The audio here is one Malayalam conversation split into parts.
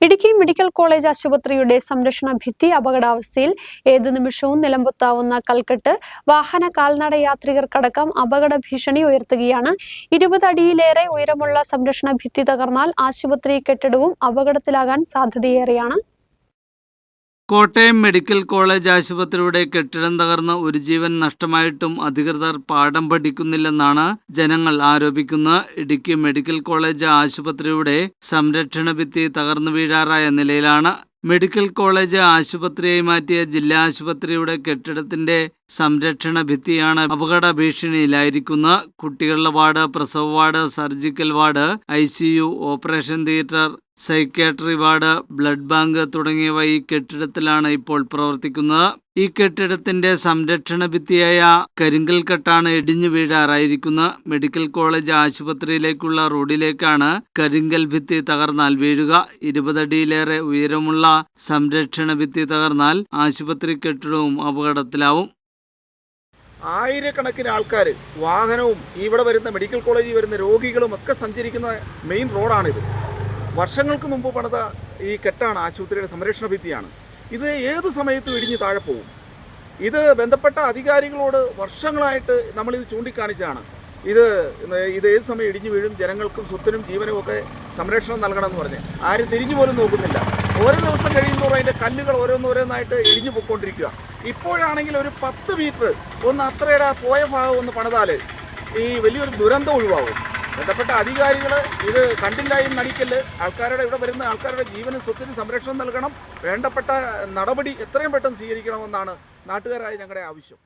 ഇടുക്കി മെഡിക്കൽ കോളേജ് ആശുപത്രിയുടെ സംരക്ഷണ ഭിത്തി അപകടാവസ്ഥയിൽ ഏത് നിമിഷവും നിലമ്പൊത്താവുന്ന കൽക്കെട്ട് വാഹന കാൽനട യാത്രികർക്കടക്കം അപകട ഭീഷണി ഉയർത്തുകയാണ്. ഇരുപത് അടിയിലേറെ ഉയരമുള്ള സംരക്ഷണ ഭിത്തി തകർന്നാൽ ആശുപത്രി കെട്ടിടവും അപകടത്തിലാകാൻ സാധ്യതയേറെയാണ്. കോട്ടയം മെഡിക്കൽ കോളേജ് ആശുപത്രിയുടെ കെട്ടിടം തകർന്ന ഒരു ജീവൻ നഷ്ടമായിട്ടും അധികൃതർ പാഠം പഠിക്കുന്നില്ലെന്നാണ് ജനങ്ങൾ ആരോപിക്കുന്ന ഇടുക്കി മെഡിക്കൽ കോളേജ് ആശുപത്രിയുടെ സംരക്ഷണ ഭിത്തി തകർന്നു വീഴാറായ നിലയിലാണ് മെഡിക്കൽ കോളേജ് ആശുപത്രിയായി മാറ്റിയ ജില്ലാ ആശുപത്രിയുടെ കെട്ടിടത്തിന്റെ സംരക്ഷണ ഭിത്തിയാണ് അപകട ഭീഷണിയിലായിരിക്കുന്ന കുട്ടികളുടെ വാർഡ് പ്രസവ ward surgical ward eye operation theatre psychiatry ward blood bank തുടങ്ങിയവ ഈ കെട്ടിടത്തിലാണ് ഇപ്പോൾ പ്രവർത്തിക്കുന്നത്. ഈ കെട്ടിടത്തിന്റെ സംരക്ഷണ ഭിത്തിയായ കരിങ്കൽ കെട്ടാണ് ഇടിഞ്ഞു വീഴാറായിരിക്കുന്നത്. മെഡിക്കൽ കോളേജ് ആശുപത്രിയിലേക്കുള്ള റോഡിലേക്കാണ് കരിങ്കൽ ഭിത്തി തകർന്നാൽ വീഴുക. ഇരുപതടിയിലേറെ ഉയരമുള്ള സംരക്ഷണ ഭിത്തി തകർന്നാൽ ആശുപത്രി കെട്ടിടവും അപകടത്തിലാവും. ആയിരക്കണക്കിന് ആൾക്കാർ വാഹനവും ഇവിടെ വരുന്ന മെഡിക്കൽ കോളേജിൽ വരുന്ന രോഗികളും ഒക്കെ സഞ്ചരിക്കുന്ന മെയിൻ റോഡാണിത് വർഷങ്ങൾക്ക് മുമ്പ് പണിത ഈ കെട്ടാണ് ആശുപത്രിയുടെ സംരക്ഷണ ഭിത്തിയാണ്. ഇത് ഏത് സമയത്തും ഇടിഞ്ഞ് താഴെ പോകും. ഇത് ബന്ധപ്പെട്ട അധികാരികളോട് വർഷങ്ങളായിട്ട് നമ്മളിത് ചൂണ്ടിക്കാണിച്ചാണ് ഇത് ഇത് ഏത് സമയം ഇടിഞ്ഞു വീഴും ജനങ്ങൾക്കും സ്വത്തിനും ജീവനും ഒക്കെ സംരക്ഷണം നൽകണമെന്ന് പറഞ്ഞ്. ആരും തിരിഞ്ഞു പോലും നോക്കുന്നില്ല. ഓരോ ദിവസം കഴിയുമ്പോൾ അതിന്റെ കല്ലുകൾ ഓരോന്നോരോന്നായിട്ട് ഇടിഞ്ഞു പൊയ്ക്കൊണ്ടിരിക്കുക. ഇപ്പോഴാണെങ്കിൽ ഒരു പത്ത് മീറ്റർ ഒന്ന് അത്രയുടെ പോയ ഭാഗം ഒന്ന് പണിതാൽ ഈ വലിയൊരു ദുരന്തം ഒഴിവാകും. ബന്ധപ്പെട്ട അധികാരികൾ ഇത് കണ്ടില്ല എന്ന് നടിക്കൽ ആൾക്കാരുടെ ഇവിടെ വരുന്ന ആൾക്കാരുടെ ജീവനും സ്വത്തിനും സംരക്ഷണം നൽകണം. വേണ്ടപ്പെട്ട നടപടി എത്രയും പെട്ടെന്ന് സ്വീകരിക്കണമെന്നാണ് നാട്ടുകാരായ ഞങ്ങളുടെ ആവശ്യം.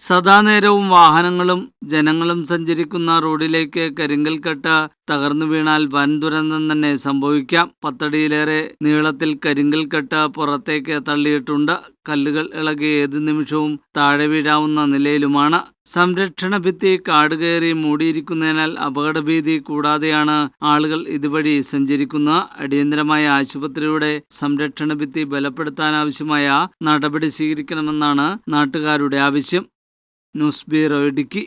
സദാനേരവും വാഹനങ്ങളും ജനങ്ങളും സഞ്ചരിക്കുന്ന റോഡിലേക്ക് കരിങ്കൽ കെട്ട് തകർന്നു വീണാൽ വൻ ദുരന്തം തന്നെ സംഭവിക്കാം. പത്തടിയിലേറെ നീളത്തിൽ കരിങ്കൽ കെട്ട് പുറത്തേക്ക് തള്ളിയിട്ടുണ്ട്. കല്ലുകൾ ഇളകി ഏത് നിമിഷവും താഴെ വീഴാവുന്ന നിലയിലുമാണ്. സംരക്ഷണ ഭിത്തി കാടുകയറി മൂടിയിരിക്കുന്നതിനാൽ അപകടഭീതി കൂടാതെയാണ് ആളുകൾ ഇതുവഴി സഞ്ചരിക്കുന്നത് അടിയന്തരമായ ആശുപത്രിയുടെ സംരക്ഷണ ഭിത്തി ബലപ്പെടുത്താനാവശ്യമായ നടപടി സ്വീകരിക്കണമെന്നാണ് നാട്ടുകാരുടെ ആവശ്യം. News bureau Idukki.